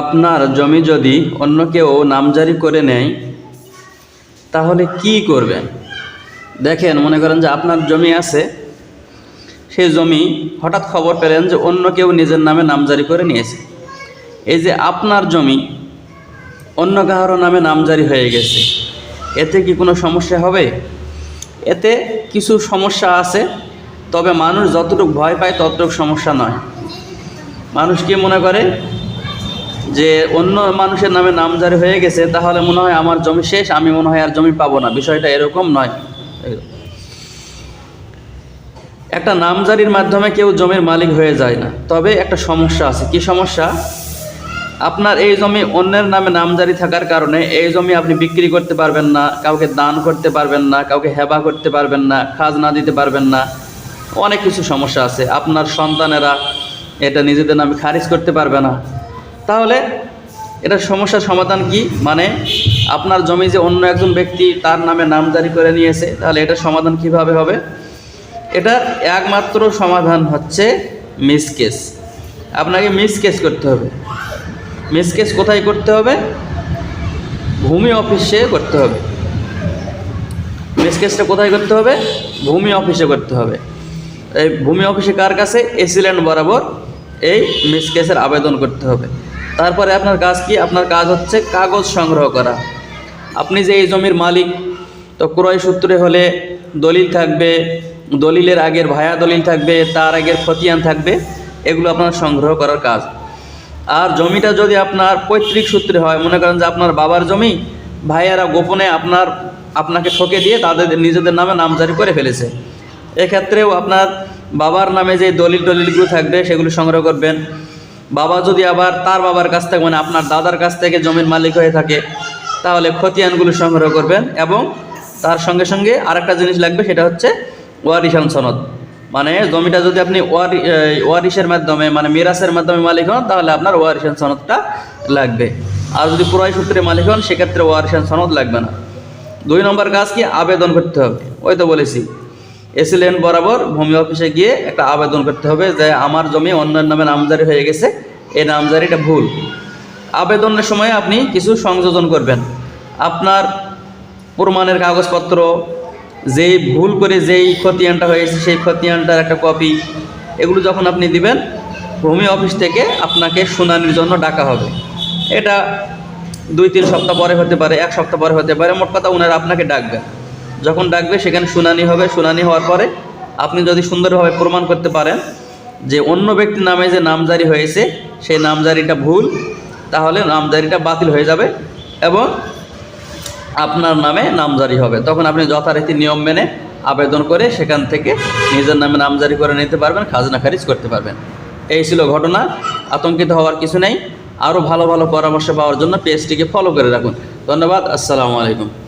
আপনার জমি যদি অন্য কেউ নামজারি করে নেয়, তাহলে কি করবেন? দেখেন, মনে করেন যে আপনার জমি আছে, সেই জমি হঠাৎ খবর পেলেন যে অন্য কেউ নিজের নামে নামজারি করে নিয়েছে। এই যে আপনার জমি অন্য কাহারও নামে নামজারি হয়ে গেছে, এতে কি কোনো সমস্যা হবে? এতে কিছু সমস্যা আছে, তবে মানুষ যতটুকু ভয় পায় ততটুকু সমস্যা নয়। মানুষ কি মনে করে? যে অন্য মানুষের নামে নামজারি হয়ে গেছে, তাহলে মনে হয় আমার জমি শেষ, আমি মনে হয় আর জমি পাবো না। বিষয়টা এরকম নয়। একটা নামজারির মাধ্যমে কেউ জমির মালিক হয়ে যায় না। তবে একটা সমস্যা আছে। কি সমস্যা? আপনার এই জমি অন্যের নামে নামজারি থাকার কারণে এই জমি আপনি বিক্রি করতে পারবেন না, কাউকে দান করতে পারবেন না, কাউকে হেবা করতে পারবেন না, খাজনা দিতে পারবেন না। অনেক কিছু সমস্যা আছে। আপনার সন্তানেরা এটা নিজেদের নামে খারিজ করতে পারবে না। তাহলে এটা সমস্যার সমাধান কি? মানে আপনার জমি যে অন্য একজন ব্যক্তি তার নামে নামজারি করে নিয়েছে, তাহলে এটার সমাধান কীভাবে হবে? এটা একমাত্র সমাধান হচ্ছে মিসকেস আপনাকে মিসকেস করতে হবে। মিসকেস কোথায় করতে হবে? ভূমি অফিসে করতে হবে। মিসকেসটা কোথায় করতে হবে? ভূমি অফিসে করতে হবে। এই ভূমি অফিসে কার কাছে? এসিল্যান্ড বরাবর এই মিসকেসের আবেদন করতে হবে। তারপরে আপনার কাজ কি? আপনার কাজ হচ্ছে কাগজ সংগ্রহ করা। আপনি যে এই জমির মালিক, তো ক্রয় সূত্রে হলে দলিল থাকবে, দলিলের আগের ভায়া দলিল থাকবে, তার আগের খতিয়ান থাকবে, এগুলো আপনার সংগ্রহ করার কাজ। আর জমিটা যদি আপনার পৈতৃক সূত্রে হয়, মনে করেন যে আপনার বাবার জমি, ভাইয়ারা গোপনে আপনার, আপনাকে ঠকে দিয়ে তাদের নিজেদের নামে নামজারি করে ফেলেছে। এক্ষেত্রেও আপনার বাবার নামে যে দলিল টলিলগুলো থাকবে, সেগুলো সংগ্রহ করবেন। বাবা যদি আবার তার বাবার কাছ থেকে মানে আপনার দাদার কাছ থেকে জমির মালিক হয়ে থাকে, তাহলে খতিয়ানগুলো সংগ্রহ করবেন এবং তার সঙ্গে সঙ্গে আরেকটা জিনিস লাগবে, সেটা হচ্ছে ওয়ারিশান সনদ। মানে জমিটা যদি আপনি ওয়ারি ওয়ারিশের মাধ্যমে মানে মিরাসের মাধ্যমে মালিক হন, তাহলে আপনার ওয়ারিশান সনদটা লাগবে। আর যদি ক্রয় সূত্রে মালিক হন, সেক্ষেত্রে ওয়ারিশান সনদ লাগবে না। দুই নম্বর কাজ কি? আবেদন করতে হবে। ওই তো বলেছি। এসিলেন বরাবর ভূমি অফিসে গিয়ে একটা আবেদন করতে হবে যে আমার জমি অন্যের নামে নামজারি হয়ে গেছে। এই নামজারিটা ভুল। আবেদনের সময় আপনি কিছু সংযোজন করবেন। আপনার প্রমাণের কাগজপত্র, যেই ভুল করে যেই খতিয়ানটা হয়েছে সেই খতিয়ানটার একটা কপি এগুলো যখন আপনি দিবেন, ভূমি অফিস থেকে আপনাকে শুনানির জন্য ডাকা হবে। এটা দুই তিন সপ্তাহ পরে হতে পারে, এক সপ্তাহ পরে হতে পারে, মোট কথা ওনারা আপনাকে ডাকবে যখন ডাকবে, সেখানে শুনানি হবে। শুনানি হওয়ার পরে আপনি যদি সুন্দরভাবে প্রমাণ করতে পারেন যে অন্য ব্যক্তির নামে যে নামজারি হয়েছে, সেই নামজারিটা ভুল, তাহলে নামজারিটা বাতিল হয়ে যাবে এবং আপনার নামে নামজারি হবে। তখন আপনি যথারীতি নিয়ম মেনে আবেদন করে সেখান থেকে নিজের নামে নামজারি করে নিতে পারবেন, খাজনা খারিজ করতে পারবেন। এই ছিল ঘটনা। আতঙ্কিত হওয়ার কিছু নেই। আরও ভালো ভালো পরামর্শ পাওয়ার জন্য পেজটিকে ফলো করে রাখুন। ধন্যবাদ। আসসালামু আলাইকুম।